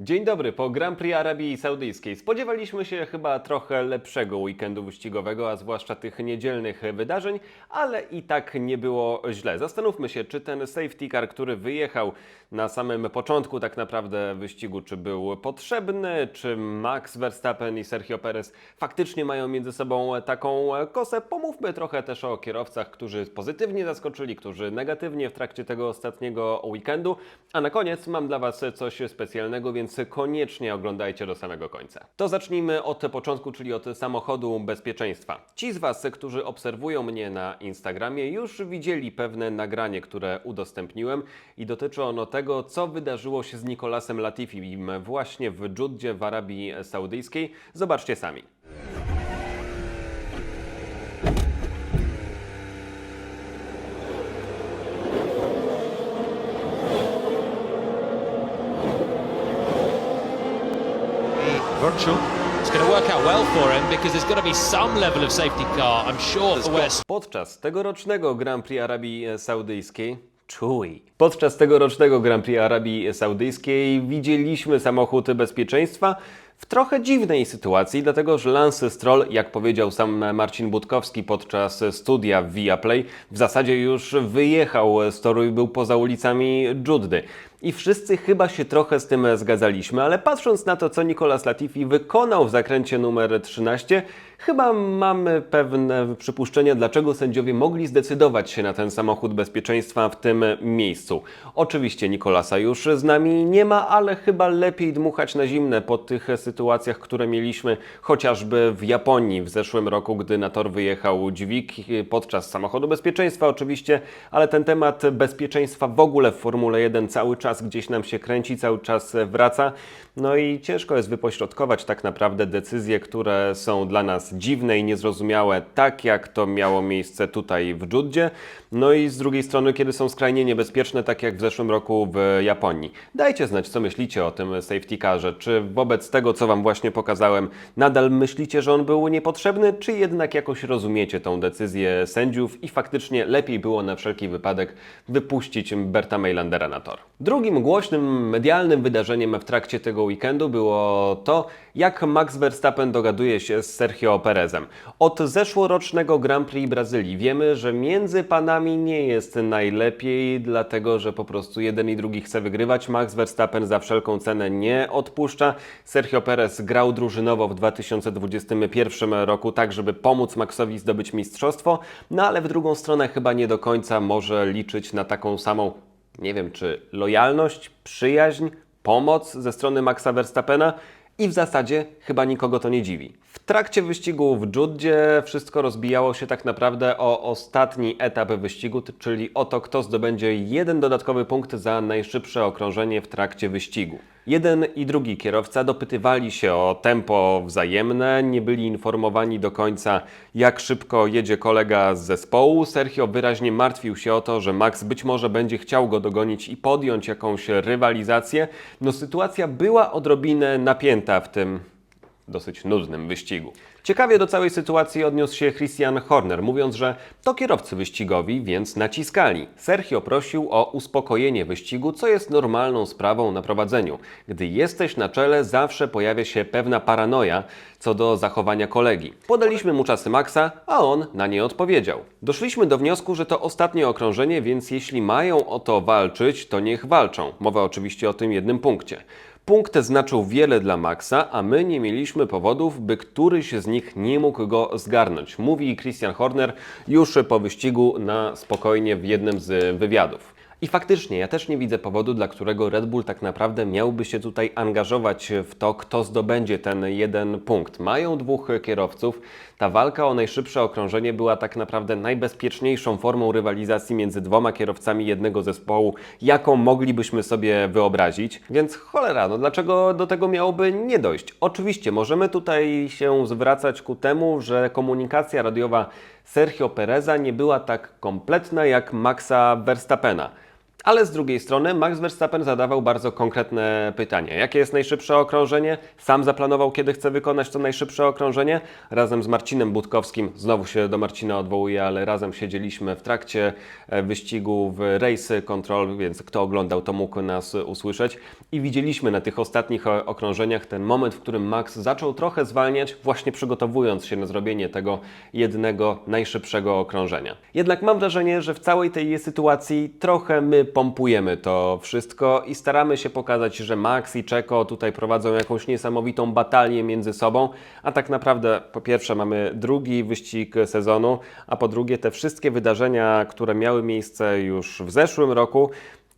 Dzień dobry. Po Grand Prix Arabii Saudyjskiej spodziewaliśmy się chyba trochę lepszego weekendu wyścigowego, a zwłaszcza tych niedzielnych wydarzeń, ale i tak nie było źle. Zastanówmy się, czy ten safety car, który wyjechał na samym początku tak naprawdę wyścigu, czy był potrzebny, czy Max Verstappen i Sergio Perez faktycznie mają między sobą taką kosę. Pomówmy trochę też o kierowcach, którzy pozytywnie zaskoczyli, którzy negatywnie w trakcie tego ostatniego weekendu. A na koniec mam dla Was coś specjalnego, więc koniecznie oglądajcie do samego końca. To zacznijmy od początku, czyli od samochodu bezpieczeństwa. Ci z Was, którzy obserwują mnie na Instagramie, już widzieli pewne nagranie, które udostępniłem i dotyczy ono tego, co wydarzyło się z Nikolasem Latifim właśnie w Dżuddzie w Arabii Saudyjskiej. Zobaczcie sami. Virtual. It's going to work out well for him because there's got to be some level of safety car, I'm sure, for where Podczas tegorocznego Grand Prix Arabii Saudyjskiej Czuj. Podczas tegorocznego Grand Prix Arabii Saudyjskiej widzieliśmy samochód bezpieczeństwa w trochę dziwnej sytuacji, dlatego że Lance Stroll, jak powiedział sam Marcin Budkowski podczas studia w Viaplay, w zasadzie już wyjechał z toru i był poza ulicami Dżuddy. I wszyscy chyba się trochę z tym zgadzaliśmy, ale patrząc na to, co Nicolas Latifi wykonał w zakręcie numer 13, chyba mamy pewne przypuszczenia, dlaczego sędziowie mogli zdecydować się na ten samochód bezpieczeństwa w tym miejscu. Oczywiście Nicolasa już z nami nie ma, ale chyba lepiej dmuchać na zimne po tych sytuacjach, które mieliśmy chociażby w Japonii w zeszłym roku, gdy na tor wyjechał dźwig podczas samochodu bezpieczeństwa oczywiście, ale ten temat bezpieczeństwa w ogóle w Formule 1 cały czas gdzieś nam się kręci, cały czas wraca. No i ciężko jest wypośrodkować tak naprawdę decyzje, które są dla nas dziwne i niezrozumiałe, tak jak to miało miejsce tutaj w Dżuddzie. No i z drugiej strony, kiedy są skrajnie niebezpieczne, tak jak w zeszłym roku w Japonii. Dajcie znać, co myślicie o tym safety carze. Czy wobec tego, co Wam właśnie pokazałem, nadal myślicie, że on był niepotrzebny, czy jednak jakoś rozumiecie tą decyzję sędziów i faktycznie lepiej było na wszelki wypadek wypuścić Berta Meilandera na tor. Drugim głośnym medialnym wydarzeniem w trakcie tego weekendu było to, jak Max Verstappen dogaduje się z Sergio Perezem. Od zeszłorocznego Grand Prix Brazylii wiemy, że między panami nie jest najlepiej, dlatego że po prostu jeden i drugi chce wygrywać. Max Verstappen za wszelką cenę nie odpuszcza. Sergio Perez grał drużynowo w 2021 roku tak, żeby pomóc Maxowi zdobyć mistrzostwo, no ale w drugą stronę chyba nie do końca może liczyć na taką samą nie wiem, czy lojalność, przyjaźń, pomoc ze strony Maxa Verstappena i w zasadzie chyba nikogo to nie dziwi. Trakcie wyścigu w Dżuddzie wszystko rozbijało się tak naprawdę o ostatni etap wyścigu, czyli o to, kto zdobędzie jeden dodatkowy punkt za najszybsze okrążenie w trakcie wyścigu. Jeden i drugi kierowca dopytywali się o tempo wzajemne, nie byli informowani do końca, jak szybko jedzie kolega z zespołu. Sergio wyraźnie martwił się o to, że Max być może będzie chciał go dogonić i podjąć jakąś rywalizację. No sytuacja była odrobinę napięta w tym dosyć nudnym wyścigu. Ciekawie do całej sytuacji odniósł się Christian Horner, mówiąc, że to kierowcy wyścigowi, więc naciskali. Sergio prosił o uspokojenie wyścigu, co jest normalną sprawą na prowadzeniu. Gdy jesteś na czele, zawsze pojawia się pewna paranoja co do zachowania kolegi. Podaliśmy mu czasy Maxa, a on na nie odpowiedział. Doszliśmy do wniosku, że to ostatnie okrążenie, więc jeśli mają o to walczyć, to niech walczą. Mowa oczywiście o tym jednym punkcie. Punkt znaczył wiele dla Maxa, a my nie mieliśmy powodów, by któryś z nich nie mógł go zgarnąć, mówi Christian Horner już po wyścigu na spokojnie w jednym z wywiadów. I faktycznie, ja też nie widzę powodu, dla którego Red Bull tak naprawdę miałby się tutaj angażować w to, kto zdobędzie ten jeden punkt. Mają dwóch kierowców. Ta walka o najszybsze okrążenie była tak naprawdę najbezpieczniejszą formą rywalizacji między dwoma kierowcami jednego zespołu, jaką moglibyśmy sobie wyobrazić. Więc cholera, no dlaczego do tego miałoby nie dojść? Oczywiście, możemy tutaj się zwracać ku temu, że komunikacja radiowa Sergio Pereza nie była tak kompletna jak Maxa Verstappena. Ale z drugiej strony Max Verstappen zadawał bardzo konkretne pytanie. Jakie jest najszybsze okrążenie? Sam zaplanował, kiedy chce wykonać to najszybsze okrążenie. Razem z Marcinem Budkowskim, znowu się do Marcina odwołuję, ale razem siedzieliśmy w trakcie e, wyścigu w Race Control, więc kto oglądał, to mógł nas usłyszeć. I widzieliśmy na tych ostatnich okrążeniach ten moment, w którym Max zaczął trochę zwalniać, właśnie przygotowując się na zrobienie tego jednego najszybszego okrążenia. Jednak mam wrażenie, że w całej tej sytuacji trochę my pompujemy to wszystko i staramy się pokazać, że Max i Czeko tutaj prowadzą jakąś niesamowitą batalię między sobą, a tak naprawdę po pierwsze mamy drugi wyścig sezonu, a po drugie te wszystkie wydarzenia, które miały miejsce już w zeszłym roku,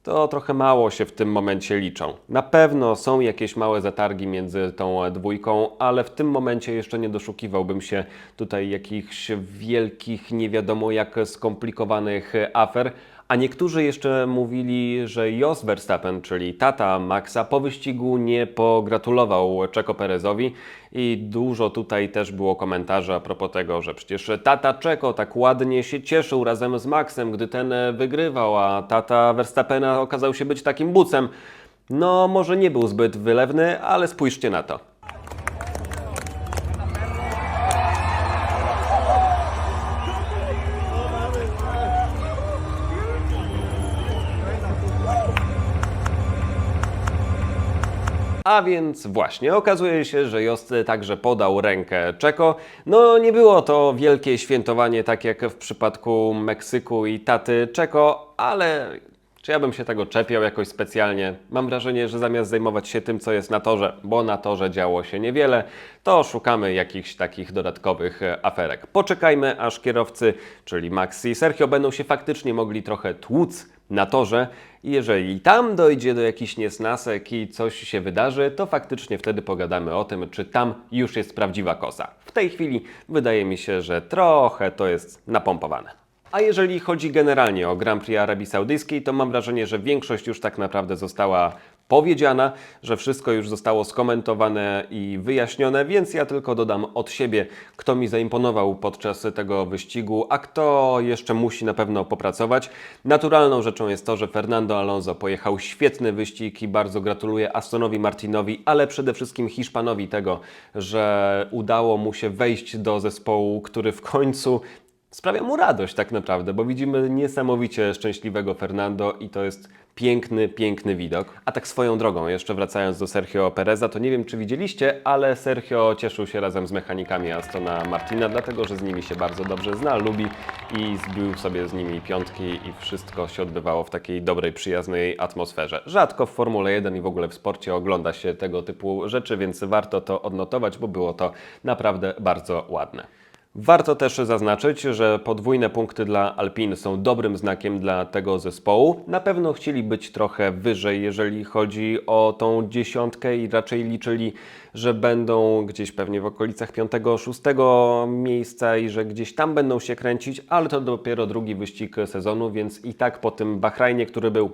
to trochę mało się w tym momencie liczą. Na pewno są jakieś małe zatargi między tą dwójką, ale w tym momencie jeszcze nie doszukiwałbym się tutaj jakichś wielkich, nie wiadomo jak skomplikowanych afer. A niektórzy jeszcze mówili, że Jos Verstappen, czyli tata Maxa, po wyścigu nie pogratulował Czeko Perezowi i dużo tutaj też było komentarzy a propos tego, że przecież tata Czeko tak ładnie się cieszył razem z Maxem, gdy ten wygrywał, a tata Verstappena okazał się być takim bucem. No, może nie był zbyt wylewny, ale spójrzcie na to. A więc właśnie, okazuje się, że Jost także podał rękę Czeko. No nie było to wielkie świętowanie, tak jak w przypadku Meksyku i taty Czeko, ale czy ja bym się tego czepiał jakoś specjalnie? Mam wrażenie, że zamiast zajmować się tym, co jest na torze, bo na torze działo się niewiele, to szukamy jakichś takich dodatkowych aferek. Poczekajmy, aż kierowcy, czyli Max i Sergio, będą się faktycznie mogli trochę tłuc na torze jeżeli tam dojdzie do jakichś niesnasek i coś się wydarzy, to faktycznie wtedy pogadamy o tym, czy tam już jest prawdziwa kosa. W tej chwili wydaje mi się, że trochę to jest napompowane. A jeżeli chodzi generalnie o Grand Prix Arabii Saudyjskiej, to mam wrażenie, że większość już tak naprawdę została powiedziana, że wszystko już zostało skomentowane i wyjaśnione, więc ja tylko dodam od siebie, kto mi zaimponował podczas tego wyścigu, a kto jeszcze musi na pewno popracować. Naturalną rzeczą jest to, że Fernando Alonso pojechał świetny wyścig i bardzo gratuluję Astonowi Martinowi, ale przede wszystkim Hiszpanowi tego, że udało mu się wejść do zespołu, który w końcu sprawia mu radość tak naprawdę, bo widzimy niesamowicie szczęśliwego Fernando i to jest piękny, piękny widok. A tak swoją drogą, jeszcze wracając do Sergio Pereza, to nie wiem czy widzieliście, ale Sergio cieszył się razem z mechanikami Astona Martina, dlatego że z nimi się bardzo dobrze zna, lubi i zbił sobie z nimi piątki i wszystko się odbywało w takiej dobrej, przyjaznej atmosferze. Rzadko w Formule 1 i w ogóle w sporcie ogląda się tego typu rzeczy, więc warto to odnotować, bo było to naprawdę bardzo ładne. Warto też zaznaczyć, że podwójne punkty dla Alpin są dobrym znakiem dla tego zespołu. Na pewno chcieli być trochę wyżej, jeżeli chodzi o tą dziesiątkę i raczej liczyli, że będą gdzieś pewnie w okolicach 5-6 miejsca i że gdzieś tam będą się kręcić, ale to dopiero drugi wyścig sezonu, więc i tak po tym Bahrajnie, który był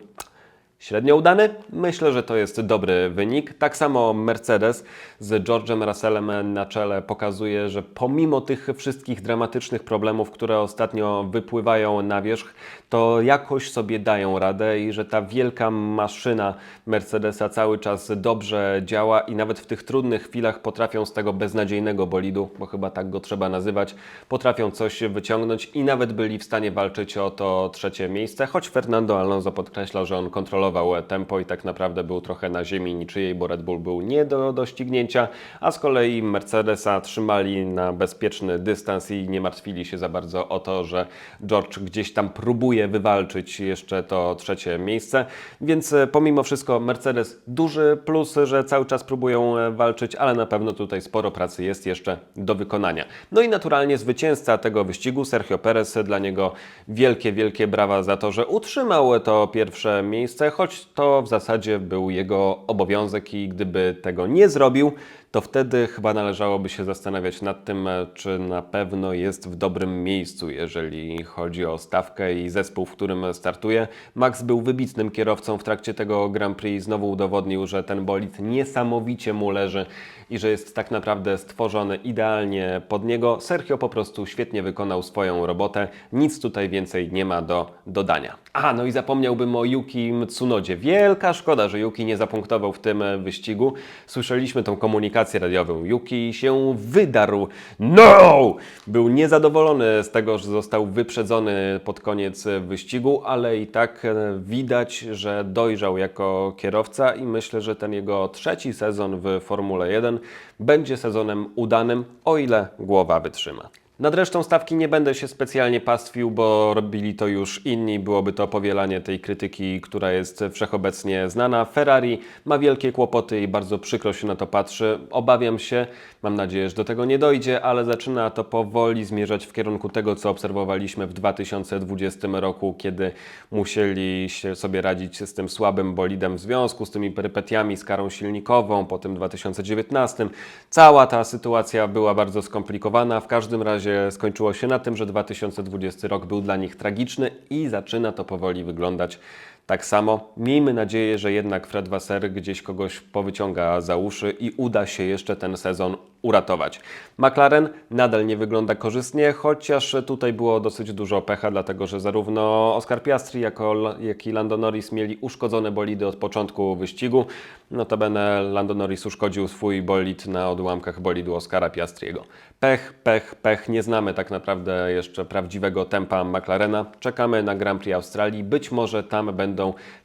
Średnio udany? Myślę, że to jest dobry wynik. Tak samo Mercedes z George'em Russellem na czele pokazuje, że pomimo tych wszystkich dramatycznych problemów, które ostatnio wypływają na wierzch, to jakoś sobie dają radę i że ta wielka maszyna Mercedesa cały czas dobrze działa i nawet w tych trudnych chwilach potrafią z tego beznadziejnego bolidu, bo chyba tak go trzeba nazywać, potrafią coś wyciągnąć i nawet byli w stanie walczyć o to trzecie miejsce, choć Fernando Alonso podkreślał, że on kontrolował tempo i tak naprawdę był trochę na ziemi niczyjej, bo Red Bull był nie do doścignięcia, a z kolei Mercedesa trzymali na bezpieczny dystans i nie martwili się za bardzo o to, że George gdzieś tam próbuje wywalczyć jeszcze to trzecie miejsce, więc e, pomimo wszystko Mercedes duży plus, że cały czas próbują e, walczyć, ale na pewno tutaj sporo pracy jest jeszcze do wykonania. No i naturalnie zwycięzca tego wyścigu, Sergio Perez, dla niego wielkie, wielkie brawa za to, że utrzymał to pierwsze miejsce, choć to w zasadzie był jego obowiązek i gdyby tego nie zrobił, to wtedy chyba należałoby się zastanawiać nad tym, e, czy na pewno jest w dobrym miejscu, jeżeli chodzi o stawkę i zespół, w którym startuje. Max był wybitnym kierowcą w trakcie tego Grand Prix, znowu udowodnił, że ten bolid niesamowicie mu leży i że jest tak naprawdę stworzony idealnie pod niego. Sergio po prostu świetnie wykonał swoją robotę, nic tutaj więcej nie ma do dodania. A, no i zapomniałbym o Yuki Tsunodzie. Wielka szkoda, że Yuki nie zapunktował w tym e, wyścigu. Słyszeliśmy tą komunikację radiową. Yuki się wydarł. No! Był niezadowolony z tego, że został wyprzedzony pod koniec wyścigu, ale i tak e, widać, że dojrzał jako kierowca i myślę, że ten jego trzeci sezon w Formule 1 będzie sezonem udanym, o ile głowa wytrzyma. Nad resztą stawki nie będę się specjalnie pastwił, bo robili to już inni. Byłoby to powielanie tej krytyki, która jest wszechobecnie znana. Ferrari ma wielkie kłopoty i bardzo przykro się na to patrzy. Obawiam się, mam nadzieję, że do tego nie dojdzie, ale zaczyna to powoli zmierzać w kierunku tego, co obserwowaliśmy w 2020 roku, kiedy musieli się sobie radzić z tym słabym bolidem w związku z tymi perypetiami, z karą silnikową, po tym 2019. Cała ta sytuacja była bardzo skomplikowana. W każdym razie skończyło się na tym, że 2020 rok był dla nich tragiczny i zaczyna to powoli wyglądać tak samo. Miejmy nadzieję, że jednak Fred Wasser gdzieś kogoś powyciąga za uszy i uda się jeszcze ten sezon uratować. McLaren nadal nie wygląda korzystnie, chociaż tutaj było dosyć dużo pecha, dlatego że zarówno Oscar Piastri, jako, jak i Lando Norris mieli uszkodzone bolidy od początku wyścigu. Notabene Lando Norris uszkodził swój bolid na odłamkach bolidu Oscara Piastriego. Pech, pech, pech. Nie znamy tak naprawdę jeszcze prawdziwego tempa McLarena. Czekamy na Grand Prix Australii. Być może tam będą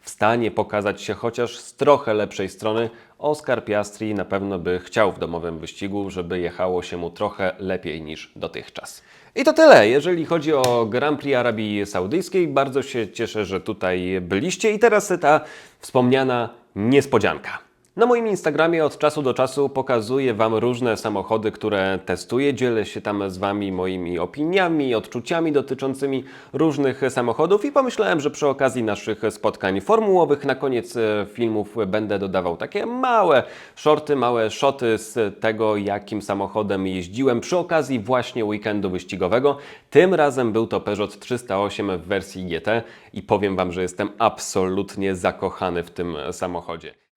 w stanie pokazać się chociaż z trochę lepszej strony. Oscar Piastri na pewno by chciał w domowym wyścigu, żeby jechało się mu trochę lepiej niż dotychczas. I to tyle, jeżeli chodzi o Grand Prix Arabii Saudyjskiej. Bardzo się cieszę, że tutaj byliście. I teraz ta wspomniana niespodzianka. Na moim Instagramie od czasu do czasu pokazuję Wam różne samochody, które testuję. Dzielę się tam z Wami moimi opiniami, odczuciami dotyczącymi różnych samochodów i pomyślałem, że przy okazji naszych spotkań formułowych na koniec e, filmów będę dodawał takie małe shorty, małe shoty z tego, jakim samochodem jeździłem przy okazji właśnie weekendu wyścigowego. Tym razem był to Peugeot 308 w wersji GT i powiem Wam, że jestem absolutnie zakochany w tym samochodzie.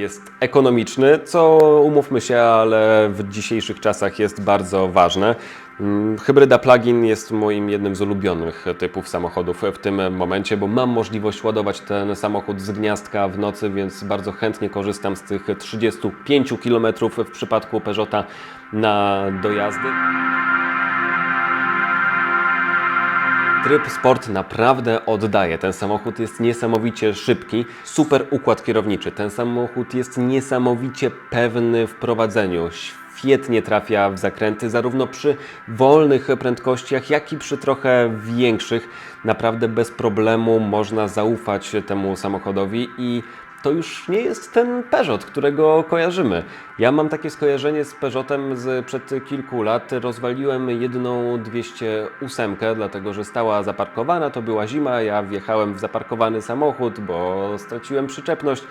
Jest ekonomiczny, co umówmy się, ale w dzisiejszych czasach jest bardzo ważne. Mm, Hybryda plug-in jest moim jednym z ulubionych typów samochodów w tym momencie, bo mam możliwość ładować ten samochód z gniazdka w nocy, więc bardzo chętnie korzystam z tych 35 km w przypadku Peugeota na dojazdy. Tryb sport naprawdę oddaje. Ten samochód jest niesamowicie szybki, super układ kierowniczy. Ten samochód jest niesamowicie pewny w prowadzeniu. Świetnie trafia w zakręty, zarówno przy wolnych prędkościach, jak i przy trochę większych. Naprawdę bez problemu można zaufać temu samochodowi i to już nie jest ten Peugeot, którego kojarzymy. Ja mam takie skojarzenie z Peugeotem z przed kilku lat. Rozwaliłem jedną 208, dlatego że stała zaparkowana, to była zima, ja wjechałem w zaparkowany samochód, bo straciłem przyczepność.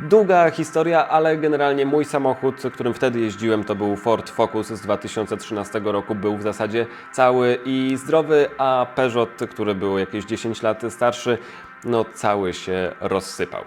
Długa historia, ale generalnie mój samochód, którym wtedy jeździłem, to był Ford Focus z 2013 roku. Był w zasadzie cały i zdrowy, a Peugeot, który był jakieś 10 lat starszy, no cały się rozsypał.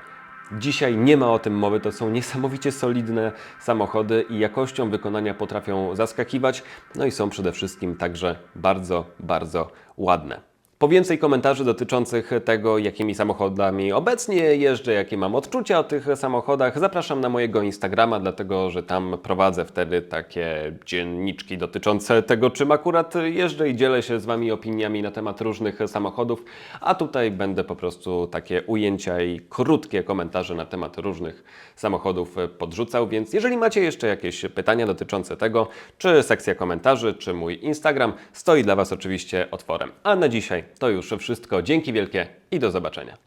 Dzisiaj nie ma o tym mowy, to są niesamowicie solidne samochody i jakością wykonania potrafią zaskakiwać, no i są przede wszystkim także bardzo, bardzo ładne. Po więcej komentarzy dotyczących tego, jakimi samochodami obecnie jeżdżę, jakie mam odczucia o tych samochodach, zapraszam na mojego Instagrama, dlatego że tam prowadzę wtedy takie dzienniczki dotyczące tego, czym akurat jeżdżę i dzielę się z Wami opiniami na temat różnych samochodów, a tutaj będę po prostu takie ujęcia i krótkie komentarze na temat różnych samochodów podrzucał, więc jeżeli macie jeszcze jakieś pytania dotyczące tego, czy sekcja komentarzy, czy mój Instagram, stoi dla Was oczywiście otworem. A na dzisiaj to już wszystko. Dzięki wielkie i do zobaczenia.